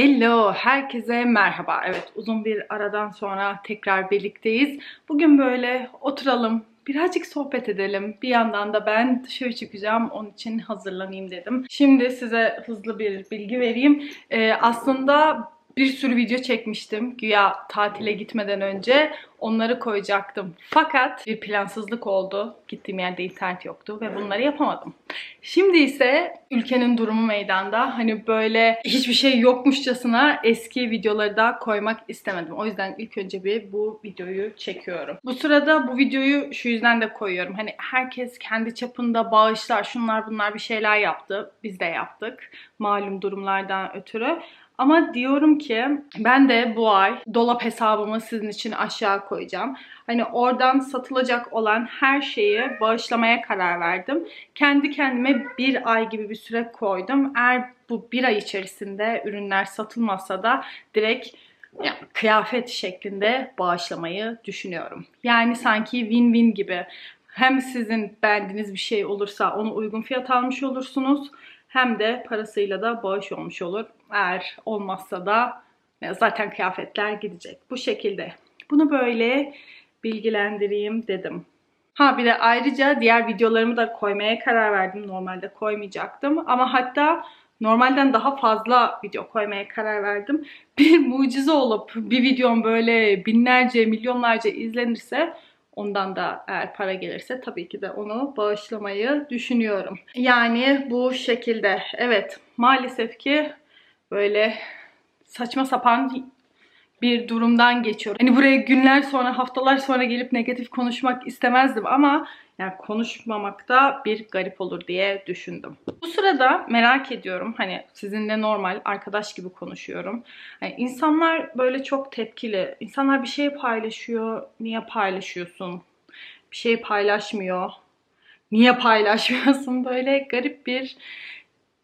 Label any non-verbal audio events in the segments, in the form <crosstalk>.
Hello, herkese merhaba. Evet, uzun bir aradan sonra tekrar birlikteyiz. Bugün böyle oturalım, birazcık sohbet edelim. Bir yandan da ben dışarı çıkacağım, onun için hazırlanayım dedim. Şimdi size hızlı bir bilgi vereyim. Ee, aslında bir sürü video çekmiştim güya tatile gitmeden önce. Onları koyacaktım. Fakat bir plansızlık oldu. Gittiğim yerde internet yoktu ve bunları yapamadım. Şimdi ise ülkenin durumu meydanda. Hani böyle hiçbir şey yokmuşçasına eski videoları da koymak istemedim. O yüzden ilk önce bir bu videoyu çekiyorum. Bu sırada bu videoyu şu yüzden de koyuyorum. Hani herkes kendi çapında bağışlar, şunlar bunlar bir şeyler yaptı. Biz de yaptık. Malum durumlardan ötürü. Ama diyorum ki ben de bu ay dolap hesabımı sizin için aşağı koyacağım. Hani oradan satılacak olan her şeyi bağışlamaya karar verdim. Kendi kendime bir ay gibi bir süre koydum. Eğer bu bir ay içerisinde ürünler satılmazsa da direkt yani kıyafet şeklinde bağışlamayı düşünüyorum. Yani sanki win-win gibi. Hem sizin beğendiğiniz bir şey olursa onu uygun fiyat almış olursunuz hem de parasıyla da bağış olmuş olur. Eğer olmazsa da zaten kıyafetler gidecek. Bu şekilde. Bunu böyle bilgilendireyim dedim. Ha bir de ayrıca diğer videolarımı da koymaya karar verdim. Normalde koymayacaktım. Ama hatta normalden daha fazla video koymaya karar verdim. Bir mucize olup bir videom böyle binlerce, milyonlarca izlenirse Ondan da eğer para gelirse tabii ki de onu bağışlamayı düşünüyorum. Yani bu şekilde. Evet maalesef ki böyle saçma sapan bir durumdan geçiyorum. Hani buraya günler sonra, haftalar sonra gelip negatif konuşmak istemezdim ama yani konuşmamak da bir garip olur diye düşündüm. Bu sırada merak ediyorum. Hani sizinle normal arkadaş gibi konuşuyorum. Yani insanlar böyle çok tepkili. İnsanlar bir şey paylaşıyor. Niye paylaşıyorsun? Bir şey paylaşmıyor. Niye paylaşmıyorsun? <laughs> Böyle garip bir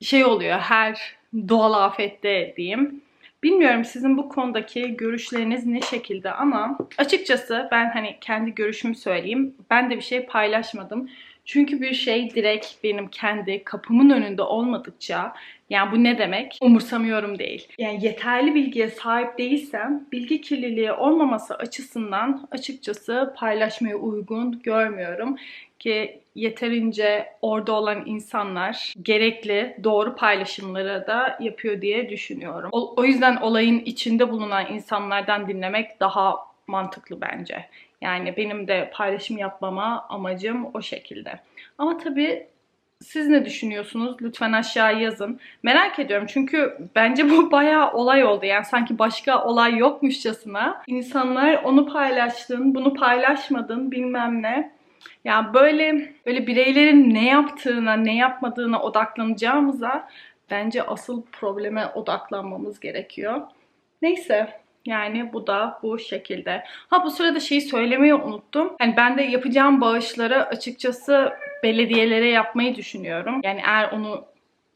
şey oluyor her doğal afette diyeyim. Bilmiyorum sizin bu konudaki görüşleriniz ne şekilde ama açıkçası ben hani kendi görüşümü söyleyeyim. Ben de bir şey paylaşmadım. Çünkü bir şey direkt benim kendi kapımın önünde olmadıkça yani bu ne demek? Umursamıyorum değil. Yani yeterli bilgiye sahip değilsem bilgi kirliliği olmaması açısından açıkçası paylaşmaya uygun görmüyorum ki yeterince orada olan insanlar gerekli doğru paylaşımları da yapıyor diye düşünüyorum. O, o yüzden olayın içinde bulunan insanlardan dinlemek daha mantıklı bence. Yani benim de paylaşım yapmama amacım o şekilde. Ama tabii siz ne düşünüyorsunuz? Lütfen aşağı yazın. Merak ediyorum çünkü bence bu <laughs> bayağı olay oldu. Yani sanki başka olay yokmuşçasına. İnsanlar onu paylaştın, bunu paylaşmadın bilmem ne. Yani böyle böyle bireylerin ne yaptığına, ne yapmadığına odaklanacağımıza bence asıl probleme odaklanmamız gerekiyor. Neyse yani bu da bu şekilde. Ha bu sırada şeyi söylemeyi unuttum. Yani ben de yapacağım bağışları açıkçası belediyelere yapmayı düşünüyorum. Yani eğer onu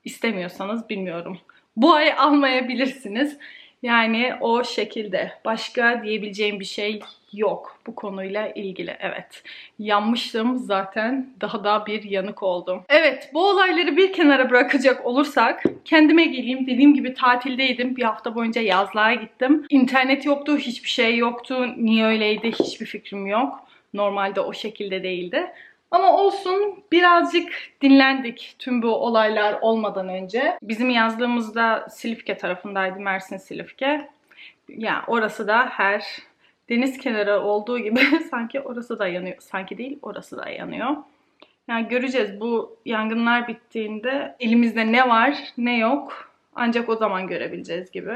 istemiyorsanız bilmiyorum. Bu ay almayabilirsiniz. Yani o şekilde. Başka diyebileceğim bir şey yok bu konuyla ilgili. Evet. Yanmıştım zaten. Daha da bir yanık oldum. Evet bu olayları bir kenara bırakacak olursak kendime geleyim. Dediğim gibi tatildeydim. Bir hafta boyunca yazlığa gittim. İnternet yoktu. Hiçbir şey yoktu. Niye öyleydi hiçbir fikrim yok. Normalde o şekilde değildi. Ama olsun birazcık dinlendik tüm bu olaylar olmadan önce. Bizim yazdığımızda Silifke tarafındaydı Mersin Silifke. Ya yani orası da her deniz kenarı olduğu gibi <laughs> sanki orası da yanıyor. Sanki değil orası da yanıyor. Yani göreceğiz bu yangınlar bittiğinde elimizde ne var ne yok ancak o zaman görebileceğiz gibi.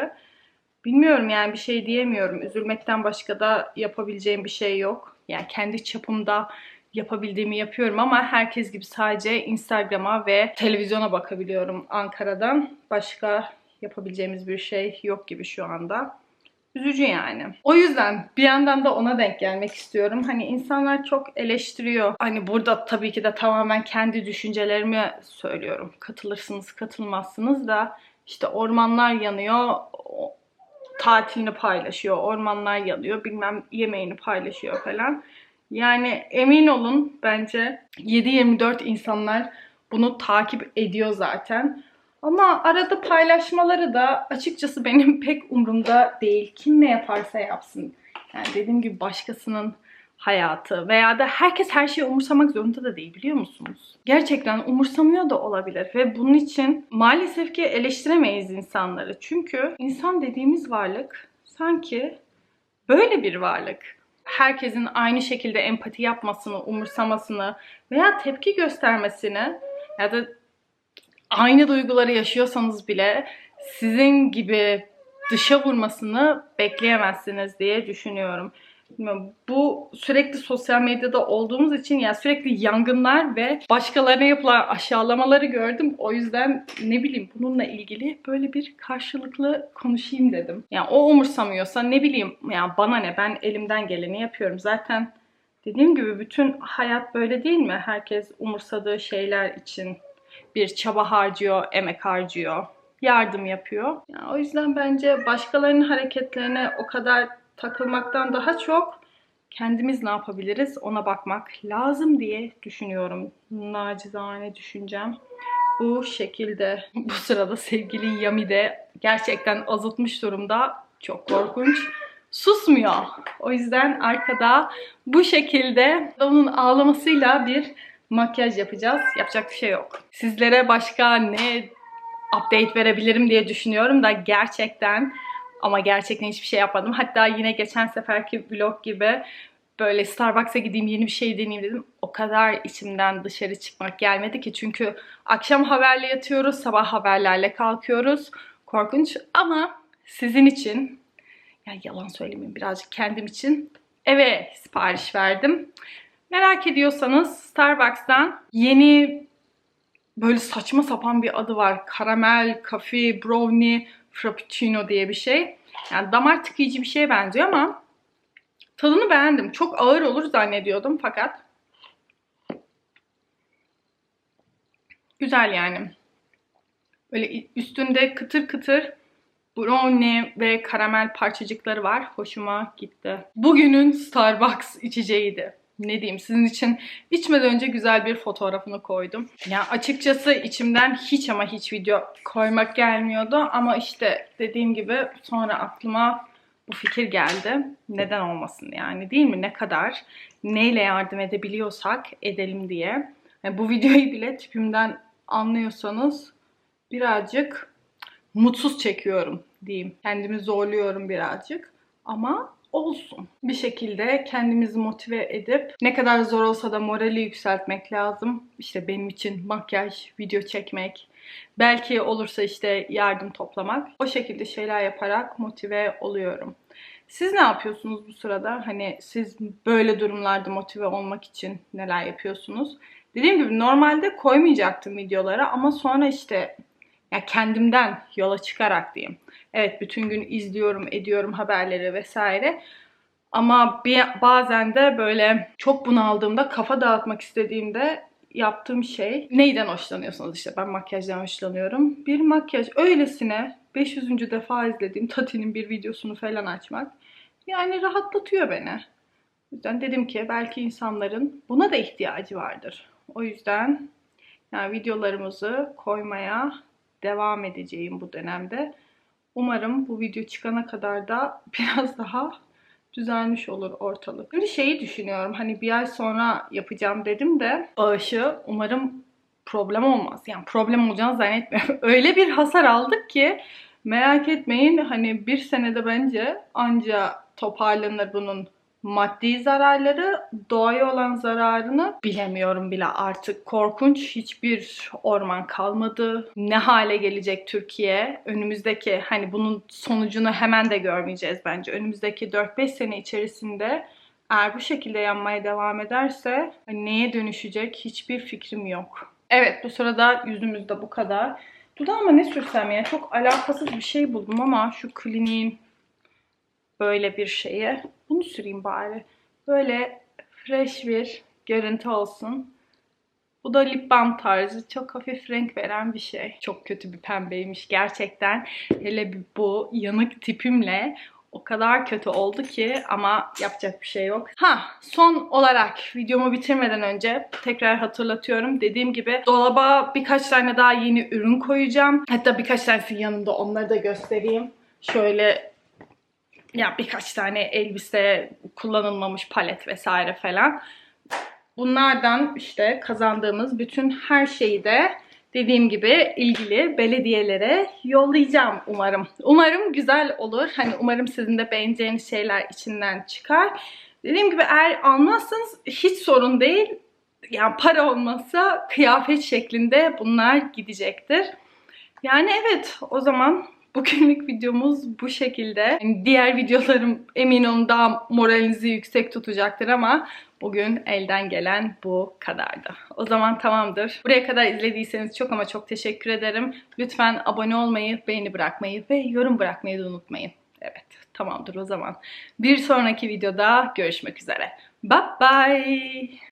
Bilmiyorum yani bir şey diyemiyorum. Üzülmekten başka da yapabileceğim bir şey yok. Yani kendi çapımda yapabildiğimi yapıyorum ama herkes gibi sadece Instagram'a ve televizyona bakabiliyorum Ankara'dan. Başka yapabileceğimiz bir şey yok gibi şu anda. Üzücü yani. O yüzden bir yandan da ona denk gelmek istiyorum. Hani insanlar çok eleştiriyor. Hani burada tabii ki de tamamen kendi düşüncelerimi söylüyorum. Katılırsınız, katılmazsınız da işte ormanlar yanıyor, tatilini paylaşıyor, ormanlar yanıyor, bilmem yemeğini paylaşıyor falan. Yani emin olun bence 7-24 insanlar bunu takip ediyor zaten. Ama arada paylaşmaları da açıkçası benim <laughs> pek umurumda değil. Kim ne yaparsa yapsın. Yani dediğim gibi başkasının hayatı veya da herkes her şeyi umursamak zorunda da değil biliyor musunuz? Gerçekten umursamıyor da olabilir ve bunun için maalesef ki eleştiremeyiz insanları. Çünkü insan dediğimiz varlık sanki böyle bir varlık. Herkesin aynı şekilde empati yapmasını, umursamasını veya tepki göstermesini ya da aynı duyguları yaşıyorsanız bile sizin gibi dışa vurmasını bekleyemezsiniz diye düşünüyorum. Bu sürekli sosyal medyada olduğumuz için yani sürekli yangınlar ve başkalarına yapılan aşağılamaları gördüm. O yüzden ne bileyim bununla ilgili böyle bir karşılıklı konuşayım dedim. Yani o umursamıyorsa ne bileyim yani bana ne ben elimden geleni yapıyorum. Zaten dediğim gibi bütün hayat böyle değil mi? Herkes umursadığı şeyler için bir çaba harcıyor, emek harcıyor, yardım yapıyor. Yani o yüzden bence başkalarının hareketlerine o kadar takılmaktan daha çok kendimiz ne yapabiliriz ona bakmak lazım diye düşünüyorum. Nacizane düşüncem bu şekilde. Bu sırada sevgili Yami de gerçekten azıtmış durumda. Çok korkunç. Susmuyor. O yüzden arkada bu şekilde onun ağlamasıyla bir makyaj yapacağız. Yapacak bir şey yok. Sizlere başka ne update verebilirim diye düşünüyorum da gerçekten ama gerçekten hiçbir şey yapmadım. Hatta yine geçen seferki vlog gibi böyle Starbucks'a gideyim yeni bir şey deneyeyim dedim. O kadar içimden dışarı çıkmak gelmedi ki. Çünkü akşam haberle yatıyoruz, sabah haberlerle kalkıyoruz. Korkunç ama sizin için, ya yalan söylemeyeyim birazcık kendim için eve sipariş verdim. Merak ediyorsanız Starbucks'tan yeni böyle saçma sapan bir adı var. Karamel, kafe, brownie, frappuccino diye bir şey. Yani damar tıkayıcı bir şeye benziyor ama tadını beğendim. Çok ağır olur zannediyordum fakat güzel yani. Böyle üstünde kıtır kıtır brownie ve karamel parçacıkları var. Hoşuma gitti. Bugünün Starbucks içeceğiydi ne diyeyim sizin için içmeden önce güzel bir fotoğrafını koydum. Yani açıkçası içimden hiç ama hiç video koymak gelmiyordu ama işte dediğim gibi sonra aklıma bu fikir geldi. Neden olmasın yani değil mi? Ne kadar neyle yardım edebiliyorsak edelim diye. Yani bu videoyu bile tipimden anlıyorsanız birazcık mutsuz çekiyorum diyeyim. Kendimi zorluyorum birazcık. Ama olsun. Bir şekilde kendimizi motive edip ne kadar zor olsa da morali yükseltmek lazım. İşte benim için makyaj, video çekmek, belki olursa işte yardım toplamak. O şekilde şeyler yaparak motive oluyorum. Siz ne yapıyorsunuz bu sırada? Hani siz böyle durumlarda motive olmak için neler yapıyorsunuz? Dediğim gibi normalde koymayacaktım videolara ama sonra işte ya kendimden yola çıkarak diyeyim. Evet bütün gün izliyorum, ediyorum haberleri vesaire. Ama bir, bazen de böyle çok bunaldığımda, kafa dağıtmak istediğimde yaptığım şey neyden hoşlanıyorsunuz işte ben makyajdan hoşlanıyorum. Bir makyaj öylesine 500. defa izlediğim Tati'nin bir videosunu falan açmak yani rahatlatıyor beni. O yüzden dedim ki belki insanların buna da ihtiyacı vardır. O yüzden yani videolarımızı koymaya devam edeceğim bu dönemde. Umarım bu video çıkana kadar da <laughs> biraz daha düzelmiş olur ortalık. Şimdi şeyi düşünüyorum hani bir ay sonra yapacağım dedim de bağışı umarım problem olmaz. Yani problem olacağını zannetmiyorum. <laughs> Öyle bir hasar aldık ki merak etmeyin hani bir senede bence anca toparlanır bunun maddi zararları, doğaya olan zararını bilemiyorum bile artık. Korkunç hiçbir orman kalmadı. Ne hale gelecek Türkiye? Önümüzdeki hani bunun sonucunu hemen de görmeyeceğiz bence. Önümüzdeki 4-5 sene içerisinde eğer bu şekilde yanmaya devam ederse hani neye dönüşecek hiçbir fikrim yok. Evet bu sırada yüzümüzde bu kadar. Dudağıma ne sürsem ya çok alakasız bir şey buldum ama şu kliniğin böyle bir şeye. Bunu süreyim bari. Böyle fresh bir görüntü olsun. Bu da lip balm tarzı. Çok hafif renk veren bir şey. Çok kötü bir pembeymiş gerçekten. Hele bu yanık tipimle O kadar kötü oldu ki ama yapacak bir şey yok. Ha son olarak videomu bitirmeden önce tekrar hatırlatıyorum. Dediğim gibi dolaba birkaç tane daha yeni ürün koyacağım. Hatta birkaç tanesi yanında onları da göstereyim. Şöyle ya birkaç tane elbise, kullanılmamış palet vesaire falan. Bunlardan işte kazandığımız bütün her şeyi de dediğim gibi ilgili belediyelere yollayacağım umarım. Umarım güzel olur. Hani umarım sizin de beğeneceğiniz şeyler içinden çıkar. Dediğim gibi eğer almazsanız hiç sorun değil. Yani para olmasa kıyafet şeklinde bunlar gidecektir. Yani evet o zaman bugünlük videomuz bu şekilde. Yani diğer videolarım emin olun daha moralinizi yüksek tutacaktır ama bugün elden gelen bu kadardı. O zaman tamamdır. Buraya kadar izlediyseniz çok ama çok teşekkür ederim. Lütfen abone olmayı, beğeni bırakmayı ve yorum bırakmayı da unutmayın. Evet tamamdır o zaman. Bir sonraki videoda görüşmek üzere. Bye bye.